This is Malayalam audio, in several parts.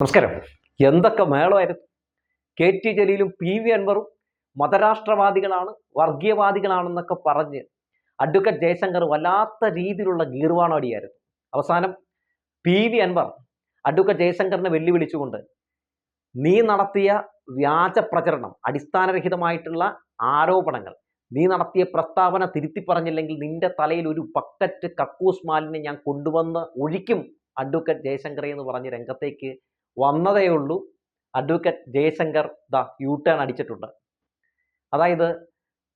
നമസ്കാരം. എന്തൊക്കെ മേളമായിരുന്നു? കെ ടി ജലീലും പി വി അൻവറും മതരാഷ്ട്രവാദികളാണ് വർഗീയവാദികളാണെന്നൊക്കെ പറഞ്ഞ് അഡ്വക്കേറ്റ് ജയശങ്കർ വല്ലാത്ത രീതിയിലുള്ള ഗീർവാണോടിയായിരുന്നു. അവസാനം പി വി അൻവർ അഡ്വക്കേറ്റ് ജയശങ്കറിനെ വെല്ലുവിളിച്ചുകൊണ്ട് നീ നടത്തിയ വ്യാജ പ്രചരണം അടിസ്ഥാനരഹിതമായിട്ടുള്ള ആരോപണങ്ങൾ നീ നടത്തിയ പ്രസ്താവന തിരുത്തി പറഞ്ഞില്ലെങ്കിൽ നിന്റെ തലയിൽ ഒരു പക്കറ്റ് കക്കൂസ് മാലിന്യം ഞാൻ കൊണ്ടുവന്ന് ഒഴിക്കും അഡ്വക്കേറ്റ് ജയശങ്കറെ എന്ന് പറഞ്ഞ് രംഗത്തേക്ക് വന്നതേ ഉള്ളൂ advocate Jayashankar the U turn അടിച്ചിട്ടുണ്ട്. അതായത്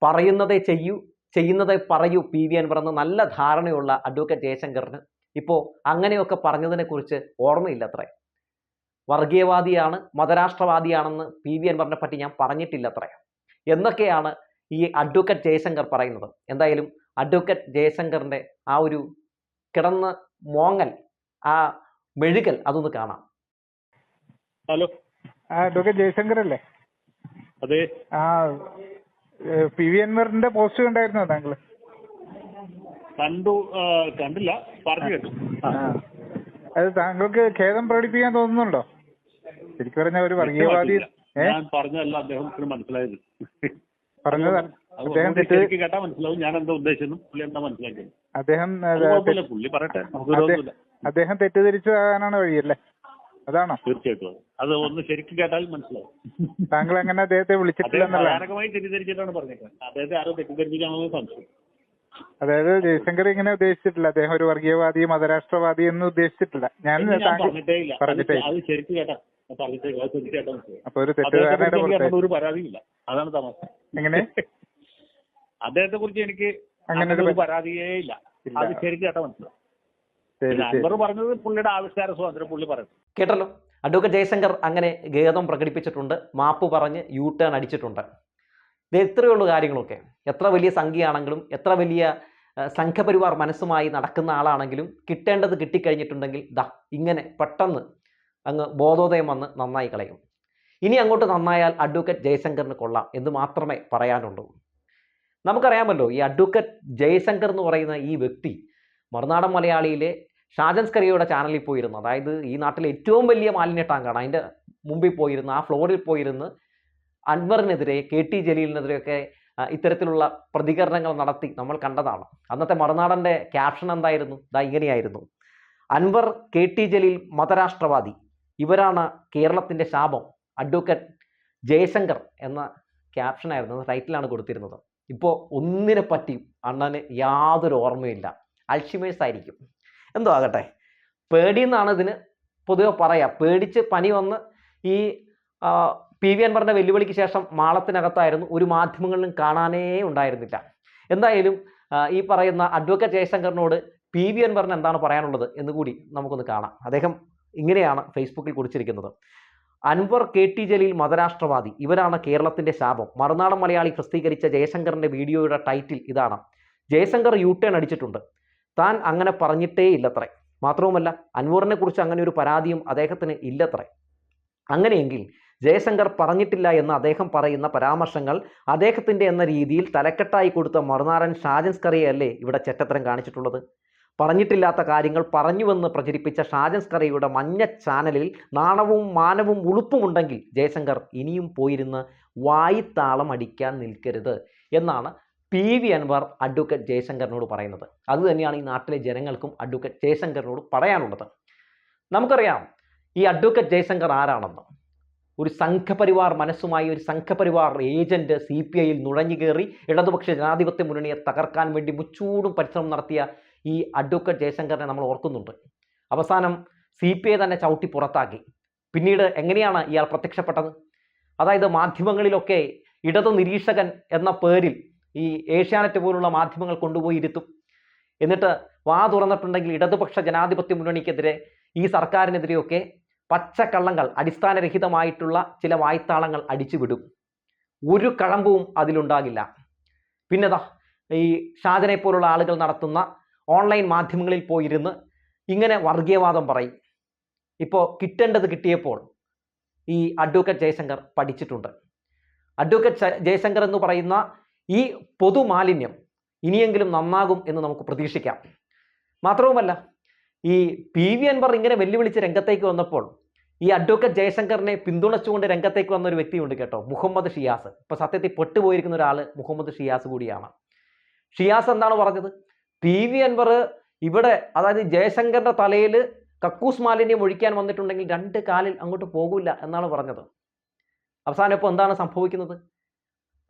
പറയുന്നതേ ചെയ്യൂ ചെയ്യുന്നതേ പറയൂ പി. വി. അൻവർ എന്ന നല്ല ധാരണയുള്ള അഡ്വക്കേറ്റ് ജയശങ്കറിന്. ഇപ്പോൾ അങ്ങനെയൊക്കെ പറഞ്ഞതിനെക്കുറിച്ച് ഓർമ്മയില്ല അത്രേ വർഗീയവാദിയാണ് മതരാഷ്ട്രവാദിയാണെന്ന് പി. വി. അൻവറിനെ പറ്റി ഞാൻ പറഞ്ഞിട്ടില്ല അത്രേ എന്നൊക്കെയാണ് ഈ അഡ്വക്കേറ്റ് ജയശങ്കർ പറയുന്നത്. എന്തായാലും അഡ്വക്കേറ്റ് ജയശങ്കറിന്റെ ആ ഒരു കിടന്ന് മോങ്ങൽ ആ മെഴുകൽ അതൊന്ന് കാണാം. ഹലോ. ആ അഡ്വക്കേറ്റ് ജയശങ്കർ അല്ലേ? അതെ. ആ പി വി അൻവറിന്റെ പോസ്റ്റ് കണ്ടായിരുന്നോ താങ്കൾ കണ്ടു കണ്ടില്ല. പറഞ്ഞു കേട്ടു. അത് താങ്കൾക്ക് ഖേദം പ്രകടിപ്പിക്കാൻ തോന്നുന്നുണ്ടോ? ശരിക്കും പറഞ്ഞ ഒരു വർഗീയവാദി ഞാൻ പറഞ്ഞതല്ല അദ്ദേഹത്തിന് മനസ്സിലായത്. പറഞ്ഞത് അദ്ദേഹം ശരിക്ക് കേട്ടാ മനസ്സിലാവും. ഞാൻ എന്താ ഉദ്ദേശിച്ചെന്നും പുള്ളി എന്താ മനസ്സിലാക്കിയത്? അദ്ദേഹം പുള്ളി പറയട്ടെ. അദ്ദേഹം തെറ്റിദ്ധരിച്ചതാകാനാണ് വഴിയല്ലേ? അതാണോ? തീർച്ചയായിട്ടും അത്. ഒന്ന് ശരിക്കും കേട്ടാൽ മനസ്സിലാവും. താങ്കൾ അങ്ങനെ അദ്ദേഹത്തെ വിളിച്ചിട്ടില്ല തെറ്റിദ്ധരിച്ചിട്ടാണ് പറഞ്ഞേക്കുന്നത്. അദ്ദേഹത്തെ ആരോ തെറ്റിദ്ധരിപ്പിക്കാണെന്ന് സംശയം. അതായത് ജയശങ്കർ ഇങ്ങനെ ഉദ്ദേശിച്ചിട്ടില്ല. അദ്ദേഹം ഒരു വർഗീയവാദി മതരാഷ്ട്രവാദി എന്ന് ഉദ്ദേശിച്ചിട്ടില്ല. ഞാൻ പറഞ്ഞിട്ടേ അത് ശരിക്കും കേട്ടാ. അപ്പൊ ഒരു അദ്ദേഹത്തെ തെറ്റിദ്ധാരണയുടെ ഒരു പരാതിയില്ല. അതാണ് താമസം എങ്ങനെ? അദ്ദേഹത്തെ കുറിച്ച് എനിക്ക് അങ്ങനെ ഒരു പരാതിയേ ഇല്ല. അത് ശരിക്കും കേട്ടാ മനസ്സിലാവും പറഞ്ഞത് പുള്ളിയുടെ ആവിഷ്കാര സ്വാതന്ത്ര്യം പുള്ളി പറയുന്നു. കേട്ടല്ലോ. അഡ്വക്കേറ്റ് ജയശങ്കർ അങ്ങനെ ഖേദം പ്രകടിപ്പിച്ചിട്ടുണ്ട് മാപ്പ് പറഞ്ഞ് യു ടേൺ അടിച്ചിട്ടുണ്ട് ഇത് എത്രയുള്ള കാര്യങ്ങളൊക്കെ. എത്ര വലിയ സംഖ്യയാണെങ്കിലും എത്ര വലിയ സംഘപരിവാർ മനസ്സുമായി നടക്കുന്ന ആളാണെങ്കിലും കിട്ടേണ്ടത് കിട്ടിക്കഴിഞ്ഞിട്ടുണ്ടെങ്കിൽ ദാ ഇങ്ങനെ പെട്ടെന്ന് അങ്ങ് ബോധോദയം വന്ന് നന്നായി കളയും. ഇനി അങ്ങോട്ട് നന്നായാൽ അഡ്വക്കേറ്റ് ജയശങ്കറിന് കൊള്ളാം എന്ന് മാത്രമേ പറയാനുള്ളൂ. നമുക്കറിയാമല്ലോ ഈ അഡ്വക്കേറ്റ് ജയശങ്കർ എന്ന് പറയുന്ന ഈ വ്യക്തി മറുനാടൻ മലയാളിയിലെ ഷാജൻ സ്കറിയയുടെ ചാനലിൽ പോയിരുന്നു. അതായത് ഈ നാട്ടിലെ ഏറ്റവും വലിയ മാലിന്യ ടാങ്കാണ് അതിന്റെ മുമ്പിൽ പോയിരുന്ന് ആ ഫ്ലോറിൽ പോയിരുന്ന് അൻവറിനെതിരെ കെ ടി ജലീലിനെതിരെയൊക്കെ ഇത്തരത്തിലുള്ള പ്രതികരണങ്ങൾ നടത്തി നമ്മൾ കണ്ടതാണ്. അന്നത്തെ മറുനാടന്റെ ക്യാപ്ഷൻ എന്തായിരുന്നു? ഇതാ ഇങ്ങനെയായിരുന്നു. അൻവർ കെ ടി ജലീൽ മതരാഷ്ട്രവാദി. ഇവരാണ് കേരളത്തിന്റെ ശാപം. അഡ്വക്കേറ്റ് ജയശങ്കർ എന്ന ക്യാപ്ഷനായിരുന്നു ടൈറ്റിലാണ് കൊടുത്തിരുന്നത്. ഇപ്പോൾ ഒന്നിനെ പറ്റിയും അണ്ണന് യാതൊരു ഓർമ്മയില്ല. അൽഷിമേഴ്സ് ആയിരിക്കും. എന്തോ ആകട്ടെ. പേടി എന്നാണ് ഇതിന് പൊതുവെ പറയാം. പേടിച്ച് പനി വന്ന് ഈ പി വി അൻവറിന്റെ വെല്ലുവിളിക്ക് ശേഷം മാളത്തിനകത്തായിരുന്നു. ഒരു മാധ്യമങ്ങളിലും കാണാനേ ഉണ്ടായിരുന്നില്ല. എന്തായാലും ഈ പറയുന്ന അഡ്വക്കേറ്റ് ജയശങ്കറിനോട് പി വി അൻവറിന് എന്താണ് പറയാനുള്ളത് എന്ന് കൂടി നമുക്കൊന്ന് കാണാം. അദ്ദേഹം ഇങ്ങനെയാണ് ഫേസ്ബുക്കിൽ കുറിച്ചിരിക്കുന്നത്. അൻവർ കെ ടി ജലീൽ മതരാഷ്ട്രവാദി. ഇവരാണ് കേരളത്തിന്റെ ശാപം. മറുനാടൻ മലയാളി പ്രസിദ്ധീകരിച്ച ജയശങ്കറിന്റെ വീഡിയോയുടെ ടൈറ്റിൽ ഇതാണ്. ജയശങ്കർ യു ടേൺ അടിച്ചിട്ടുണ്ട്. താൻ അങ്ങനെ പറഞ്ഞിട്ടേ ഇല്ലത്രേ. മാത്രവുമല്ല അൻവറിനെ കുറിച്ച് അങ്ങനെ ഒരു പരാതിയും അദ്ദേഹത്തിന് ഇല്ലത്രേ. അങ്ങനെയെങ്കിൽ ജയശങ്കർ പറഞ്ഞിട്ടില്ല എന്ന് അദ്ദേഹം പറയുന്ന പരാമർശങ്ങൾ അദ്ദേഹത്തിന്റെ എന്ന രീതിയിൽ തലക്കെട്ടായി കൊടുത്ത മറുനാടൻ ഷാജൻ സ്കറിയല്ലേ ഇവിടെ ചെറ്റത്തരം കാണിച്ചിട്ടുള്ളത്? പറഞ്ഞിട്ടില്ലാത്ത കാര്യങ്ങൾ പറഞ്ഞുവെന്ന് പ്രചരിപ്പിച്ച ഷാജൻ സ്കറിയുടെ മഞ്ഞ ചാനലിൽ നാണവും മാനവും ഉളുപ്പുമുണ്ടെങ്കിൽ ജയശങ്കർ ഇനിയും പോയിരുന്ന് വായിത്താളം അടിക്കാൻ നിൽക്കരുത് എന്നാണ് പി വി അൻവർ അഡ്വക്കേറ്റ് ജയശങ്കറിനോട് പറയുന്നത്. അതുതന്നെയാണ് ഈ നാട്ടിലെ ജനങ്ങൾക്കും അഡ്വക്കേറ്റ് ജയശങ്കറിനോട് പറയാനുള്ളത്. നമുക്കറിയാം ഈ അഡ്വക്കേറ്റ് ജയശങ്കർ ആരാണെന്ന്. ഒരു സംഘപരിവാർ മനസ്സുമായി ഒരു സംഘപരിവാർ ഏജന്റ് സി പി ഐയിൽ നുഴഞ്ഞു കയറി ഇടതുപക്ഷ ജനാധിപത്യ മുന്നണിയെ തകർക്കാൻ വേണ്ടി മുച്ചൂടും പരിശ്രമം നടത്തിയ ഈ അഡ്വക്കേറ്റ് ജയശങ്കറിനെ നമ്മൾ ഓർക്കുന്നുണ്ട്. അവസാനം സി പി ഐ തന്നെ ചവിട്ടി പുറത്താക്കി. പിന്നീട് എങ്ങനെയാണ് ഇയാൾ പ്രത്യക്ഷപ്പെട്ടത്? അതായത് മാധ്യമങ്ങളിലൊക്കെ ഇടതു നിരീക്ഷകൻ എന്ന പേരിൽ ഈ ഏഷ്യാനെറ്റ് പോലുള്ള മാധ്യമങ്ങൾ കൊണ്ടുപോയി ഇരുത്തും. എന്നിട്ട് വാ തുറന്നിട്ടുണ്ടെങ്കിൽ ഇടതുപക്ഷ ജനാധിപത്യ മുന്നണിക്കെതിരെ ഈ സർക്കാരിനെതിരെയൊക്കെ പച്ചക്കള്ളങ്ങൾ അടിസ്ഥാനരഹിതമായിട്ടുള്ള ചില വായ്ത്താളങ്ങൾ അടിച്ചുവിടും. ഒരു കഴമ്പവും അതിലുണ്ടാകില്ല. പിന്നെതാ ഈ ഷാജനെ പോലുള്ള ആളുകൾ നടത്തുന്ന ഓൺലൈൻ മാധ്യമങ്ങളിൽ പോയിരുന്ന് ഇങ്ങനെ വർഗീയവാദം പറയും. ഇപ്പോൾ കിട്ടേണ്ടത് കിട്ടിയപ്പോൾ ഈ അഡ്വക്കേറ്റ് ജയശങ്കർ പഠിച്ചിട്ടുണ്ട്. അഡ്വക്കേറ്റ് ജയശങ്കർ എന്ന് പറയുന്ന ഈ പൊതുമാലിന്യം ഇനിയെങ്കിലും നന്നാകും എന്ന് നമുക്ക് പ്രതീക്ഷിക്കാം. മാത്രവുമല്ല ഈ പി വി അൻവർ ഇങ്ങനെ വെല്ലുവിളിച്ച് രംഗത്തേക്ക് വന്നപ്പോൾ ഈ അഡ്വക്കേറ്റ് ജയശങ്കറിനെ പിന്തുണച്ചുകൊണ്ട് രംഗത്തേക്ക് വന്ന ഒരു വ്യക്തിയുണ്ട് കേട്ടോ മുഹമ്മദ് ഷിയാസ്. ഇപ്പോൾ സത്യത്തിൽ പെട്ടുപോയിരിക്കുന്ന ഒരാൾ മുഹമ്മദ് ഷിയാസ് കൂടിയാണ്. ഷിയാസ് എന്താണ് പറഞ്ഞത്? പി വി അൻവർ ഇവിടെ അതായത് ജയശങ്കറിന്റെ തലയിൽ കക്കൂസ് മാലിന്യം ഒഴിക്കാൻ വന്നിട്ടുണ്ടെങ്കിൽ രണ്ട് കാലിൽ അങ്ങോട്ട് പോകില്ല എന്നാണ് പറഞ്ഞത്. അവസാനം ഇപ്പോൾ എന്താണ് സംഭവിക്കുന്നത്?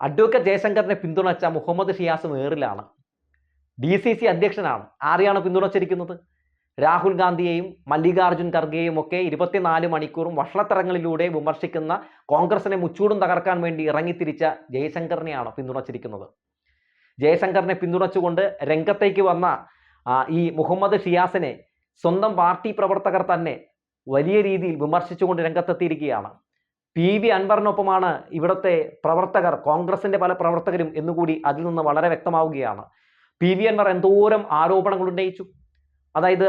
അഡ്വക്കേറ്റ് ജയശങ്കറിനെ പിന്തുണച്ച മുഹമ്മദ് ഷിയാസ് നേറിലാണ് ഡി സി സി അധ്യക്ഷനാണ്. ആരെയാണ് പിന്തുണച്ചിരിക്കുന്നത്? രാഹുൽ ഗാന്ധിയെയും മല്ലികാർജുൻ ഖർഗെയും ഒക്കെ ഇരുപത്തിനാല് മണിക്കൂറും വഷളത്തരങ്ങളിലൂടെ വിമർശിക്കുന്ന കോൺഗ്രസിനെ മുച്ചൂടും തകർക്കാൻ വേണ്ടി ഇറങ്ങിത്തിരിച്ച ജയശങ്കറിനെയാണ് പിന്തുണച്ചിരിക്കുന്നത്. ജയശങ്കറിനെ പിന്തുണച്ചുകൊണ്ട് രംഗത്തേക്ക് വന്ന ഈ മുഹമ്മദ് ഷിയാസിനെ സ്വന്തം പാർട്ടി പ്രവർത്തകർ തന്നെ വലിയ രീതിയിൽ വിമർശിച്ചുകൊണ്ട് രംഗത്തെത്തിയിരിക്കുകയാണ്. പി വി അൻവറിനൊപ്പമാണ് ഇവിടുത്തെ പ്രവർത്തകർ കോൺഗ്രസിന്റെ പല പ്രവർത്തകരും എന്നുകൂടി അതിൽ നിന്ന് വളരെ വ്യക്തമാവുകയാണ്. പി വി അൻവർ എന്തോരം ആരോപണങ്ങൾ ഉന്നയിച്ചു. അതായത്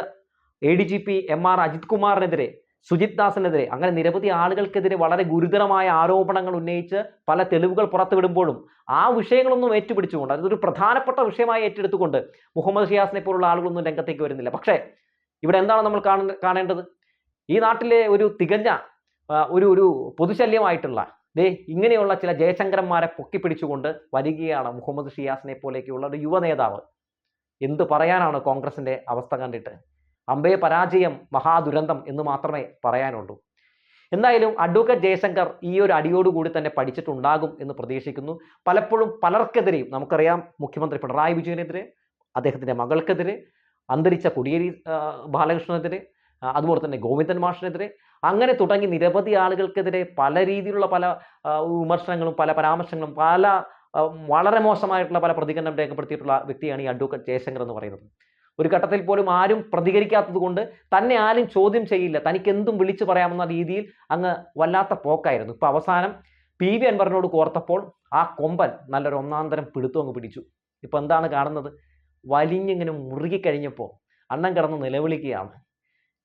A D G P M R Ajith കുമാറിനെതിരെ Sujith ദാസിനെതിരെ അങ്ങനെ നിരവധി ആളുകൾക്കെതിരെ വളരെ ഗുരുതരമായ ആരോപണങ്ങൾ ഉന്നയിച്ച് പല തെളിവുകൾ പുറത്തുവിടുമ്പോഴും ആ വിഷയങ്ങളൊന്നും ഏറ്റുപിടിച്ചുകൊണ്ട് അതൊരു പ്രധാനപ്പെട്ട വിഷയമായി ഏറ്റെടുത്തുകൊണ്ട് മുഹമ്മദ് ഷിയാസിനെ പോലുള്ള ആളുകളൊന്നും രംഗത്തേക്ക് വരുന്നില്ല. പക്ഷേ ഇവിടെ എന്താണ് നമ്മൾ കാണ കാണേണ്ടത്? ഈ നാട്ടിലെ ഒരു തികഞ്ഞ ഒരു ഒരു പൊതുശല്യമായിട്ടുള്ള ദേ ഇങ്ങനെയുള്ള ചില ജയശങ്കരന്മാരെ പൊക്കിപ്പിടിച്ചുകൊണ്ട് വരികയാണ് മുഹമ്മദ് ഷിയാസിനെ പോലെയൊക്കെയുള്ള ഒരു യുവ നേതാവ് എന്ത് പറയാനാണ് കോൺഗ്രസിന്റെ അവസ്ഥ കണ്ടിട്ട്? അമ്പേ പരാജയം മഹാദുരന്തം എന്ന് മാത്രമേ പറയാനുള്ളൂ. എന്തായാലും അഡ്വക്കേറ്റ് ജയശങ്കർ ഈ ഒരു അടിയോടുകൂടി തന്നെ പഠിച്ചിട്ടുണ്ടാകും എന്ന് പ്രതീക്ഷിക്കുന്നു. പലപ്പോഴും പലർക്കെതിരെയും നമുക്കറിയാം മുഖ്യമന്ത്രി പിണറായി വിജയനെതിരെ അദ്ദേഹത്തിന്റെ മകൾക്കെതിരെ അന്തരിച്ച കുടിയേരി ബാലകൃഷ്ണനെതിരെ അതുപോലെ തന്നെ ഗോവിന്ദൻ മാഷിനെതിരെ അങ്ങനെ തുടങ്ങി നിരവധി ആളുകൾക്കെതിരെ പല രീതിയിലുള്ള പല വിമർശനങ്ങളും പല പരാമർശങ്ങളും പല വളരെ മോശമായിട്ടുള്ള പല പ്രതികരണം രേഖപ്പെടുത്തിയിട്ടുള്ള വ്യക്തിയാണ് ഈ അഡ്വക്കേറ്റ് ജയശങ്കർ എന്ന് പറയുന്നത്. ഒരു ഘട്ടത്തിൽ പോലും ആരും പ്രതികരിക്കാത്തത് കൊണ്ട് തന്നെ ആരും ചോദ്യം ചെയ്യില്ല. തനിക്ക് എന്തും വിളിച്ചു പറയാമെന്ന രീതിയിൽ അങ്ങ് വല്ലാത്ത പോക്കായിരുന്നു. ഇപ്പൊ അവസാനം പി വി അൻവറിനോട് കോർത്തപ്പോൾ ആ കൊമ്പൻ നല്ലൊരു ഒന്നാന്തരം തരം പിടുത്തം അങ്ങ് പിടിച്ചു. ഇപ്പൊ എന്താണ് കാണുന്നത്? വലിഞ്ഞിങ്ങനെ മുറുകി കഴിഞ്ഞപ്പോൾ അണ്ണൻ കിടന്ന് നിലവിളിക്കുകയാണ്.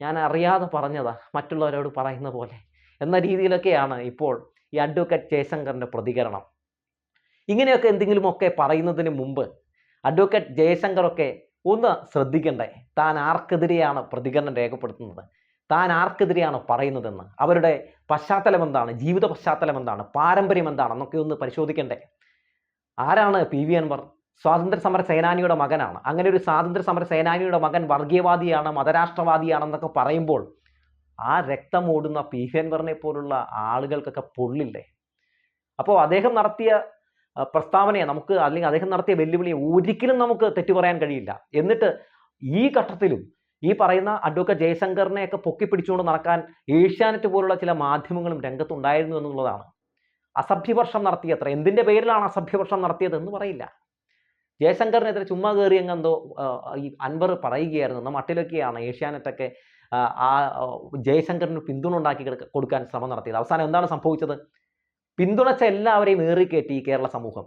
ഞാൻ അറിയാതെ പറഞ്ഞതാ മറ്റുള്ളവരോട് പറയുന്ന പോലെ. എന്ന രീതിയിലൊക്കെയാണ് ഇപ്പോൾ ഈ അഡ്വക്കേറ്റ് ജയശങ്കറിന്റെ പ്രതികരണം. ഇങ്ങനെയൊക്കെ എന്തെങ്കിലുമൊക്കെ പറയുന്നതിന് മുമ്പ് അഡ്വക്കേറ്റ് ജയശങ്കറൊക്കെ ഒന്ന് ശ്രദ്ധിക്കണ്ടേ. താൻ ആർക്കെതിരെയാണ് പ്രതികരണം രേഖപ്പെടുത്തുന്നത്? താൻ ആർക്കെതിരെയാണ് പറയുന്നതെന്ന്? അവരുടെ പശ്ചാത്തലം എന്താണ്? ജീവിത പശ്ചാത്തലം എന്താണ്? പാരമ്പര്യം എന്താണ്? എന്നൊക്കെ ഒന്ന് പരിശോധിക്കണ്ടേ. ആരാണ് പി വി അൻവർ? സ്വാതന്ത്ര്യ സമര സേനാനിയുടെ മകനാണ്. അങ്ങനെ ഒരു സ്വാതന്ത്ര്യ സമര സേനാനിയുടെ മകൻ വർഗീയവാദിയാണ് മതരാഷ്ട്രവാദിയാണെന്നൊക്കെ പറയുമ്പോൾ ആ രക്തം ഓടുന്ന പി വി അൻവറിനെ പോലുള്ള ആളുകൾക്കൊക്കെ പൊള്ളില്ലേ? അപ്പോൾ അദ്ദേഹം നടത്തിയ പ്രസ്താവനയെ നമുക്ക് അല്ലെങ്കിൽ അദ്ദേഹം നടത്തിയ വെല്ലുവിളിയെ ഒരിക്കലും നമുക്ക് തെറ്റു പറയാൻ കഴിയില്ല. എന്നിട്ട് ഈ ഘട്ടത്തിലും ഈ പറയുന്ന അഡ്വക്കേറ്റ് ജയശങ്കറിനെയൊക്കെ പൊക്കിപ്പിടിച്ചുകൊണ്ട് നടക്കാൻ ഏഷ്യാനെറ്റ് പോലുള്ള ചില മാധ്യമങ്ങളും രംഗത്തുണ്ടായിരുന്നു എന്നുള്ളതാണ്. അസഭ്യവർഷം നടത്തിയത്ര. എന്തിന്റെ പേരിലാണ് അസഭ്യവർഷം നടത്തിയത് എന്ന് പറയില്ല. ജയശങ്കറിനെതിരെ ചുമ്മാ കയറി എങ്ങെന്തോ ആ, ഈ അൻവർ പറയുകയായിരുന്നു. എന്നാൽ മട്ടിലൊക്കെയാണ് ഏഷ്യാനെറ്റൊക്കെ ആ, ജയശങ്കറിന് പിന്തുണ ഉണ്ടാക്കി കൊടുക്കാൻ ശ്രമം നടത്തിയത്. അവസാനം എന്താണ് സംഭവിച്ചത്? പിന്തുണച്ച എല്ലാവരെയും ഏറിക്കയറ്റി ഈ കേരള സമൂഹം.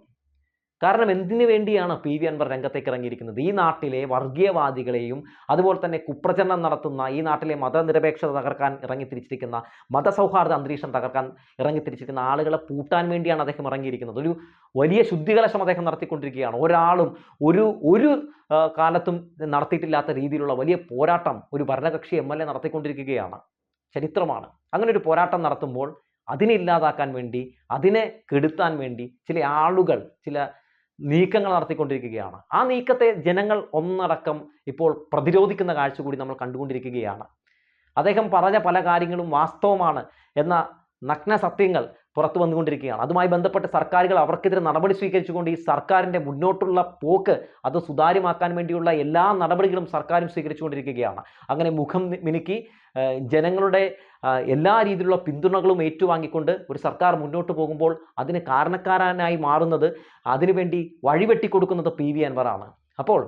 കാരണം എന്തിനു വേണ്ടിയാണ് പി വി അൻവർ രംഗത്തേക്ക് ഇറങ്ങിയിരിക്കുന്നത് ഈ നാട്ടിലെ വർഗീയവാദികളെയും അതുപോലെ തന്നെ കുപ്രചരണം നടത്തുന്ന ഈ നാട്ടിലെ മതനിരപേക്ഷത തകർക്കാൻ ഇറങ്ങിത്തിരിച്ചിരിക്കുന്ന മതസൗഹാർദ്ദ അന്തരീക്ഷം തകർക്കാൻ ഇറങ്ങിത്തിരിച്ചിരിക്കുന്ന ആളുകളെ പൂട്ടാൻ വേണ്ടിയാണ് അദ്ദേഹം ഇറങ്ങിയിരിക്കുന്നത്. ഒരു വലിയ ശുദ്ധികലശം അദ്ദേഹം നടത്തിക്കൊണ്ടിരിക്കുകയാണ്. ഒരാളും ഒരു ഒരു കാലത്തും നടത്തിയിട്ടില്ലാത്ത രീതിയിലുള്ള വലിയ പോരാട്ടം ഒരു ഭരണകക്ഷി എം എൽ എ നടത്തിക്കൊണ്ടിരിക്കുകയാണ്. ചരിത്രമാണ്. അങ്ങനെ ഒരു പോരാട്ടം നടത്തുമ്പോൾ അതിനെ ഇല്ലാതാക്കാൻ വേണ്ടി അതിനെ കെടുത്താൻ വേണ്ടി ചില ആളുകൾ ചില നീക്കങ്ങൾ നടത്തിക്കൊണ്ടിരിക്കുകയാണ്. ആ നീക്കത്തെ ജനങ്ങൾ ഒന്നടക്കം ഇപ്പോൾ പ്രതിരോധിക്കുന്ന കാഴ്ച കൂടി നമ്മൾ കണ്ടുകൊണ്ടിരിക്കുകയാണ്. അദ്ദേഹം പറഞ്ഞ പല കാര്യങ്ങളും വാസ്തവമാണ് എന്ന നഗ്ന സത്യങ്ങൾ പുറത്തു വന്നുകൊണ്ടിരിക്കുകയാണ്. അതുമായി ബന്ധപ്പെട്ട് സർക്കാരുകൾ അവർക്കെതിരെ നടപടി സ്വീകരിച്ചുകൊണ്ട് ഈ സർക്കാരിന്റെ മുന്നോട്ടുള്ള പോക്ക് അത് സുതാര്യമാക്കാൻ വേണ്ടിയുള്ള എല്ലാ നടപടികളും സർക്കാരും സ്വീകരിച്ചുകൊണ്ടിരിക്കുകയാണ്. അങ്ങനെ മുഖം മിനുക്കി ജനങ്ങളുടെ എല്ലാ രീതിയിലുള്ള പിന്തുണകളും ഏറ്റുവാങ്ങിക്കൊണ്ട് ഒരു സർക്കാർ മുന്നോട്ട് പോകുമ്പോൾ അതിന് കാരണക്കാരനായി മാറുന്നത് അതിനുവേണ്ടി വഴിവെട്ടിക്കൊടുക്കുന്നത് പി വി അൻവറാണ് അപ്പോൾ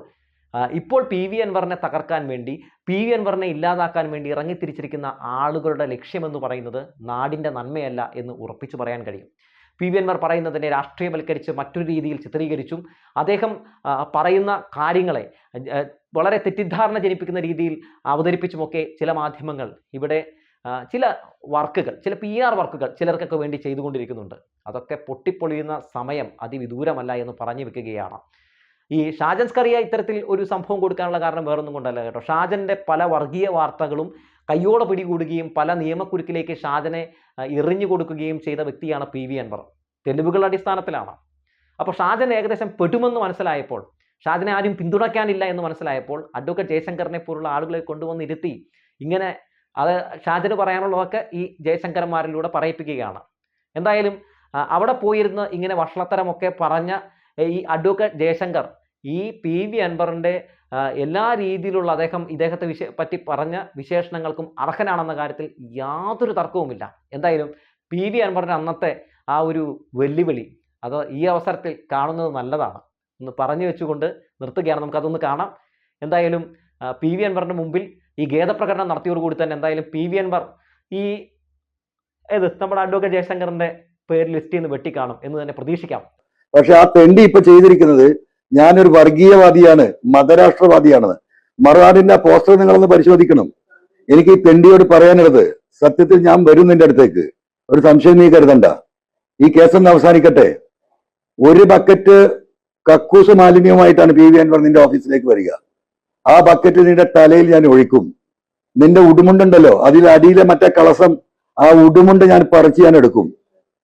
ഇപ്പോൾ പി വി അൻവറിനെ തകർക്കാൻ വേണ്ടി പി വി അൻവറിനെ ഇല്ലാതാക്കാൻ വേണ്ടി ഇറങ്ങിത്തിരിച്ചിരിക്കുന്ന ആളുകളുടെ ലക്ഷ്യമെന്ന് പറയുന്നത് നാടിന്റെ നന്മയല്ല എന്ന് ഉറപ്പിച്ചു പറയാൻ കഴിയും. പി വി അൻവർ പറയുന്നതിനെ രാഷ്ട്രീയവൽക്കരിച്ച് മറ്റൊരു രീതിയിൽ ചിത്രീകരിച്ചും അദ്ദേഹം പറയുന്ന കാര്യങ്ങളെ വളരെ തെറ്റിദ്ധാരണ ജനിപ്പിക്കുന്ന രീതിയിൽ അവതരിപ്പിച്ചുമൊക്കെ ചില മാധ്യമങ്ങൾ ഇവിടെ ചില വർക്കുകൾ ചില പി ആർ വർക്കുകൾ ചിലർക്കൊക്കെ വേണ്ടി ചെയ്തുകൊണ്ടിരിക്കുന്നുണ്ട്. അതൊക്കെ പൊട്ടിപ്പൊളിയുന്ന സമയം അതിവിദൂരമല്ല എന്ന് പറഞ്ഞു വെക്കുകയാണ്. ഈ ഷാജൻ സ്കറിയ ഇത്തരത്തിൽ ഒരു സംഭവം കൊടുക്കാനുള്ള കാരണം വേറൊന്നും കൊണ്ടല്ല കേട്ടോ. ഷാജന്റെ പല വർഗീയ വാർത്തകളും കയ്യോടെ പിടികൂടുകയും പല നിയമക്കുരുക്കിലേക്ക് ഷാജനെ എറിഞ്ഞു കൊടുക്കുകയും ചെയ്ത വ്യക്തിയാണ് പി വി അൻവർ. തെളിവുകളുടെ അടിസ്ഥാനത്തിലാണ്. അപ്പോൾ ഷാജൻ ഏകദേശം പെടുമെന്ന് മനസ്സിലായപ്പോൾ ഷാജനെ ആരും പിന്തുണയ്ക്കാനില്ല എന്ന് മനസ്സിലായപ്പോൾ അഡ്വക്കേറ്റ് ജയശങ്കറിനെ പോലുള്ള ആളുകളെ കൊണ്ടുവന്നിരുത്തി ഇങ്ങനെ അത് ഷാജന് പറയാനുള്ളതൊക്കെ ഈ ജയശങ്കരന്മാരിലൂടെ പറയിപ്പിക്കുകയാണ്. എന്തായാലും അവിടെ പോയിരുന്ന് ഇങ്ങനെ വഷളത്തരമൊക്കെ പറഞ്ഞ ഈ അഡ്വക്കേറ്റ് ജയശങ്കർ ഈ പി വി അൻവറിന്റെ എല്ലാ രീതിയിലുള്ള അദ്ദേഹം ഇദ്ദേഹത്തെ വിശേ പറ്റി പറഞ്ഞ വിശേഷണങ്ങൾക്കും അർഹനാണെന്ന കാര്യത്തിൽ യാതൊരു തർക്കവുമില്ല. എന്തായാലും പി വി അൻവറിന്റെ അന്നത്തെ ആ ഒരു വെല്ലുവിളി അത് ഈ അവസരത്തിൽ കാണുന്നത് നല്ലതാണ്. ഒന്ന് പറഞ്ഞു വെച്ചുകൊണ്ട് നിർത്തുകയാണ്. നമുക്കതൊന്ന് കാണാം. എന്തായാലും പി വി അൻവറിന്റെ മുമ്പിൽ ഈ ഖേദപ്രകടനം നടത്തിയോടുകൂടി തന്നെ എന്തായാലും പി വി അൻവർ ഈ ഏത് നമ്മുടെ അഡ്വക്കേറ്റ് ജയശങ്കറിന്റെ പേര് ലിസ്റ്റിൽ നിന്ന് വെട്ടിക്കാണും എന്ന് തന്നെ പ്രതീക്ഷിക്കാം. പക്ഷെ ആ തെണ്ടി ഇപ്പൊ ചെയ്തിരിക്കുന്നത് ഞാനൊരു വർഗീയവാദിയാണ് മതരാഷ്ട്രവാദിയാണെന്ന്. മറുനാടിന്റെ പോസ്റ്റർ നിങ്ങളൊന്ന് പരിശോധിക്കണം. എനിക്ക് ഈ തെണ്ടിയോട് പറയാനുള്ളത് സത്യത്തിൽ ഞാൻ വരും നിന്റെ അടുത്തേക്ക്. ഒരു സംശയം നീ കരുതണ്ട. ഈ കേസൊന്ന് അവസാനിക്കട്ടെ. ഒരു ബക്കറ്റ് കക്കൂസ് മാലിന്യവുമായിട്ടാണ് പി വി അൻവർ നിന്റെ ഓഫീസിലേക്ക് വരിക. ആ ബക്കറ്റ് നിന്റെ തലയിൽ ഞാൻ ഒഴിക്കും. നിന്റെ ഉടുമുണ്ടുണ്ടല്ലോ അതിൽ അടിയിലെ മറ്റേ കളസം ആ ഉടുമുണ്ട് ഞാൻ പറിച്ച് ഞാൻ എടുക്കും.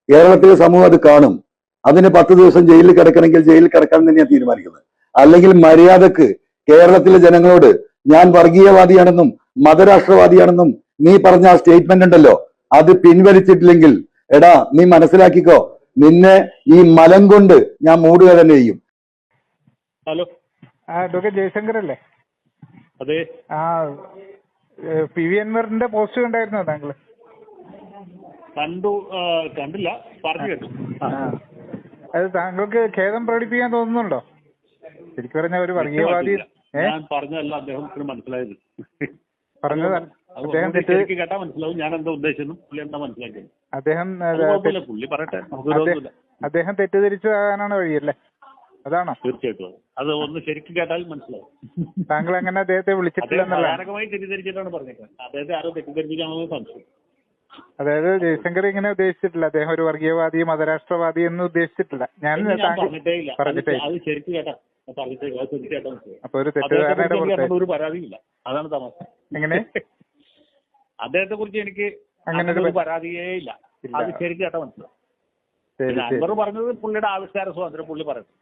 കേരളത്തിലെ സമൂഹം അത് കാണും. അതിന് പത്ത് ദിവസം ജയിലിൽ കിടക്കണമെങ്കിൽ ജയിലിൽ കിടക്കാൻ തന്നെയാണ് തീരുമാനിക്കുന്നത്. അല്ലെങ്കിൽ മര്യാദയ്ക്ക് കേരളത്തിലെ ജനങ്ങളോട് ഞാൻ വർഗീയവാദിയാണെന്നും മതരാഷ്ട്രവാദിയാണെന്നും നീ പറഞ്ഞ ആ സ്റ്റേറ്റ്മെന്റ് ഉണ്ടല്ലോ. അത് പിൻവലിച്ചിട്ടില്ലെങ്കിൽ എടാ നീ മനസ്സിലാക്കിക്കോ നിന്നെ ഈ മലം കൊണ്ട് ഞാൻ മൂടുക തന്നെ ചെയ്യും. ഹലോ. ആ അഡ്വക്കേറ്റ് ജയശങ്കർ അല്ലേ? അതെ. ആ പി വി അൻവറിന്റെ പോസ്റ്റ് കണ്ടായിരുന്നോ താങ്കൾ കണ്ടു കണ്ടില്ല. പറഞ്ഞു കേട്ടു. ആ. അത് താങ്കൾക്ക് ഖേദം പ്രകടിപ്പിക്കാൻ തോന്നുന്നുണ്ടോ? ശരിക്കും പറഞ്ഞാൽ ഒരു വർഗീയവാദി ഞാൻ പറഞ്ഞതല്ല അദ്ദേഹത്തിന് മനസ്സിലായത്. പറഞ്ഞത് അദ്ദേഹം തെറ്റ് കേട്ടാ മനസ്സിലാവും. ഞാൻ എന്താ ഉദ്ദേശിച്ചെന്നും പുള്ളി എന്താ മനസ്സിലാക്കിയത്. അദ്ദേഹം പുള്ളി പറയട്ടെ. അദ്ദേഹം തെറ്റിദ്ധരിച്ചതാകാനാണ് വഴിയല്ലേ? അതാണോ? തീർച്ചയായിട്ടും അത്. ഒന്ന് ശരിക്കും കേട്ടാൽ മനസ്സിലാവും. താങ്കൾ അങ്ങനെ അദ്ദേഹത്തെ വിളിച്ചിട്ടില്ല തെറ്റിദ്ധരിച്ചിട്ടാണ് പറഞ്ഞേക്കുന്നത്. അദ്ദേഹത്തെ ആരോ തെറ്റിദ്ധരിപ്പിക്കാണെന്ന് സംശയം. അതായത് ജയശങ്കർ ഇങ്ങനെ ഉദ്ദേശിച്ചിട്ടില്ല. അദ്ദേഹം ഒരു വർഗീയവാദി മതരാഷ്ട്രവാദി എന്ന് ഉദ്ദേശിച്ചിട്ടില്ല. ഞാൻ പറഞ്ഞിട്ടേ അപ്പൊ ഒരു തെറ്റിദ്ധാരണയുടെ അതാണ് എങ്ങനെ? അദ്ദേഹത്തെ കുറിച്ച് എനിക്ക് അങ്ങനെ ഒരു പരാതിയേ ഇല്ല. അത് ശരിക്കും ചേട്ടാ മനസ്സിലാവും അൻവർ പറഞ്ഞത് പുള്ളിയുടെ ആവിഷ്കാര സ്വാതന്ത്ര്യം പുള്ളി പറയുന്നു.